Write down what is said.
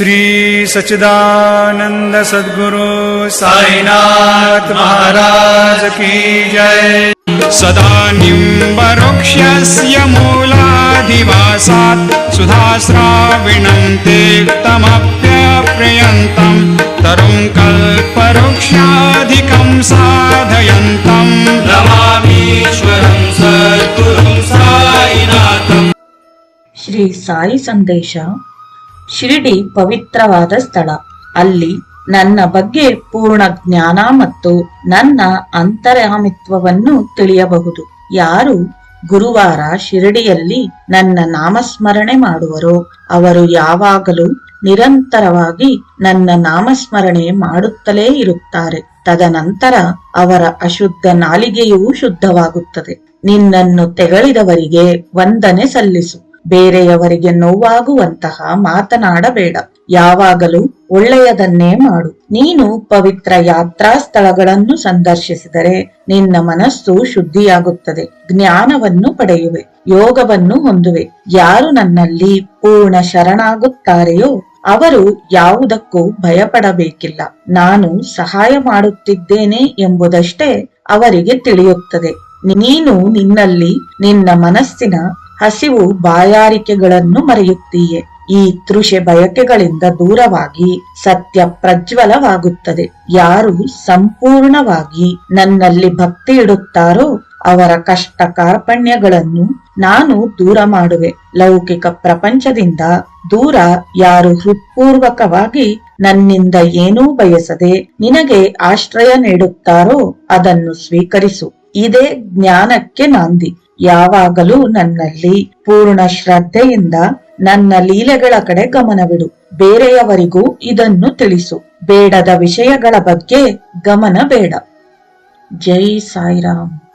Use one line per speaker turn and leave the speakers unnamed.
श्री सचिदानंद सद्गुरु साईनाथ महाराज की जय। सदानिम्बरुक्ष्यस्य मूलाधिवासात् सुधास्राविणं तीर्थमप्यप्रयन्तं तरुं कल्पवृक्षाधिकं साधयन्तं।
रमामीश्वरं सद्गुरुं
श्री साई संदेशा ಶಿರಡಿ ಪವಿತ್ರವಾದ ಸ್ಥಳ. ಅಲ್ಲಿ ನನ್ನ ಬಗ್ಗೆ ಪೂರ್ಣ ಜ್ಞಾನ ಮತ್ತು ನನ್ನ ಅಂತರ್ಯಾಮಿತ್ವವನ್ನು ತಿಳಿಯಬಹುದು. ಯಾರು ಗುರುವಾರ ಶಿರಡಿಯಲ್ಲಿ ನನ್ನ ನಾಮಸ್ಮರಣೆ ಮಾಡುವರೋ, ಅವರು ಯಾವಾಗಲೂ ನಿರಂತರವಾಗಿ ನನ್ನ ನಾಮಸ್ಮರಣೆ ಮಾಡುತ್ತಲೇ ಇರುತ್ತಾರೆ. ತದನಂತರ ಅವರ ಅಶುದ್ಧ ನಾಲಿಗೆಯೂ ಶುದ್ಧವಾಗುತ್ತದೆ. ನಿನ್ನನ್ನು ತೆಗಳಿದವರಿಗೆ ವಂದನೆ ಸಲ್ಲಿಸು. ಬೇರೆಯವರಿಗೆ ನೋವಾಗುವಂತಹ ಮಾತನಾಡಬೇಡ. ಯಾವಾಗಲೂ ಒಳ್ಳೆಯದನ್ನೇ ಮಾಡು. ನೀನು ಪವಿತ್ರ ಯಾತ್ರಾ ಸ್ಥಳಗಳನ್ನು ಸಂದರ್ಶಿಸಿದರೆ ನಿನ್ನ ಮನಸ್ಸು ಶುದ್ಧಿಯಾಗುತ್ತದೆ. ಜ್ಞಾನವನ್ನು ಪಡೆಯುವೆ. ಯೋಗವನ್ನು ಹೊಂದುವೆ. ಯಾರು ನನ್ನಲ್ಲಿ ಪೂರ್ಣ ಶರಣಾಗುತ್ತಾರೆಯೋ ಅವರು ಯಾವುದಕ್ಕೂ ಭಯಪಡಬೇಕಿಲ್ಲ. ನಾನು ಸಹಾಯ ಮಾಡುತ್ತಿದ್ದೇನೆ ಎಂಬುದಷ್ಟೇ ಅವರಿಗೆ ತಿಳಿಯುತ್ತದೆ. ನೀನು ನಿನ್ನಲ್ಲಿ ನಿನ್ನ ಮನಸ್ಸಿನ ಹಸಿವು ಬಾಯಾರಿಕೆಗಳನ್ನು ಮರೆಯುತ್ತೀಯೆ. ಈ ತೃಷೆ ಬಯಕೆಗಳಿಂದ ದೂರವಾಗಿ ಸತ್ಯ ಪ್ರಜ್ವಲವಾಗುತ್ತದೆ. ಯಾರು ಸಂಪೂರ್ಣವಾಗಿ ನನ್ನಲ್ಲಿ ಭಕ್ತಿ ಇಡುತ್ತಾರೋ ಅವರ ಕಷ್ಟ ಕಾರ್ಪಣ್ಯಗಳನ್ನು ನಾನು ದೂರ ಮಾಡುವೆ. ಲೌಕಿಕ ಪ್ರಪಂಚದಿಂದ ದೂರ ಯಾರು ಹೃತ್ಪೂರ್ವಕವಾಗಿ ನನ್ನಿಂದ ಏನೂ ಬಯಸದೆ ನಿನಗೆ ಆಶ್ರಯ ನೀಡುತ್ತಾರೋ ಅದನ್ನು ಸ್ವೀಕರಿಸು. ಇದೇ ಜ್ಞಾನಕ್ಕೆ ನಾಂದಿ. ಯಾವಾಗಲೂ ನನ್ನಲ್ಲಿ. ಪೂರ್ಣ ಶ್ರದ್ಧೆಯಿಂದ ನನ್ನ ಲೀಲೆಗಳ ಕಡೆ ಗಮನವಿಡು. ಬೇರೆಯವರಿಗೂ ಇದನ್ನು ತಿಳಿಸು. ಬೇಡದ ವಿಷಯಗಳ ಬಗ್ಗೆ ಗಮನ ಬೇಡ ಜೈ ಸಾಯಿರಾಮ್.